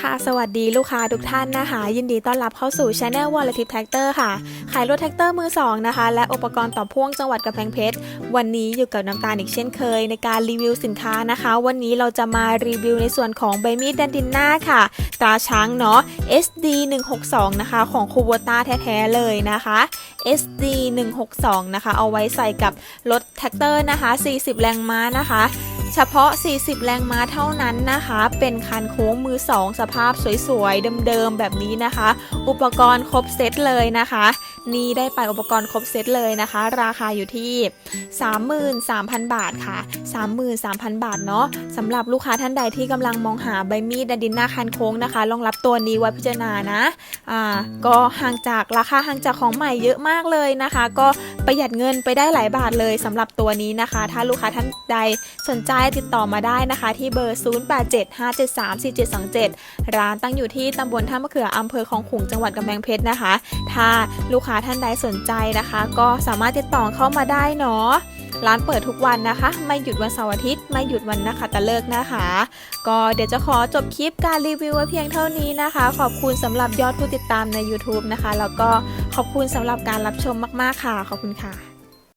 ค่ะสวัสดีลูกค้าทุกท่านนะคะ ยินดีต้อนรับเข้าสู่ Channel w a l l e t i p Tractor ค่ะ ขายรถแท็กเตอร์มือ2นะคะ และอุปกรณ์ต่อพ่วงจังหวัดกำแพงเพชร วันนี้อยู่กับน้ำตาลอีกเช่นเคยในการรีวิวสินค้านะคะ วันนี้เราจะมารีวิวในส่วนของใบมีดแดนดินหน้าค่ะ ตราช้างเนาะ SD 162นะคะ ของคูโบต้าแท้ๆเลยนะคะ SD 162นะคะ เอาไว้ใส่กับรถแท็กเตอร์นะคะ 40 แรงม้านะคะ เฉพาะ 40 แรงม้าเท่านั้นนะคะ เป็นคันโค้งมือ 2 สภาพสวยๆ เดิมๆ แบบนี้นะคะ อุปกรณ์ครบเซตเลยนะคะ นี่ได้ไปอุปกรณ์ครบเซตเลยนะคะ ราคาอยู่ที่ 33,000 บาทค่ะ 33,000 บาทเนาะสำหรับลูกค้าท่านใดที่กำลังมองหาใบมีดดันดินหน้าคันโค้งนะคะ ลองรับตัวนี้ไว้พิจารณานะ อ่า ก็ห่างจากราคาห่างจากของใหม่เยอะมากเลยนะคะ ก็ ประหยัดเงินไปได้หลายบาทเลยสำหรับตัวนี้นะคะ ถ้าลูกค้าท่านใดสนใจติดต่อมาได้นะคะ ที่เบอร์ 0875734727 ร้านตั้งอยู่ที่ตำบลท่ามะเขืออำเภอคลองขุงจังหวัดกำแพงเพชรนะคะ ถ้าลูกค้าท่านใดสนใจนะคะ ก็สามารถติดต่อเข้ามาได้เนาะ ร้านเปิดทุกวันนะคะ ไม่หยุดวันเสาร์อาทิตย์ ไม่หยุดวันนะคะตะเลิกนะคะ ก็เดี๋ยวจะขอจบคลิปการรีวิวไว้เพียงเท่านี้นะคะ ขอบคุณสำหรับยอดผู้ติดตามใน YouTube นะคะ แล้วก็ขอบคุณสำหรับการรับชมมากๆค่ะ ขอบคุณค่ะ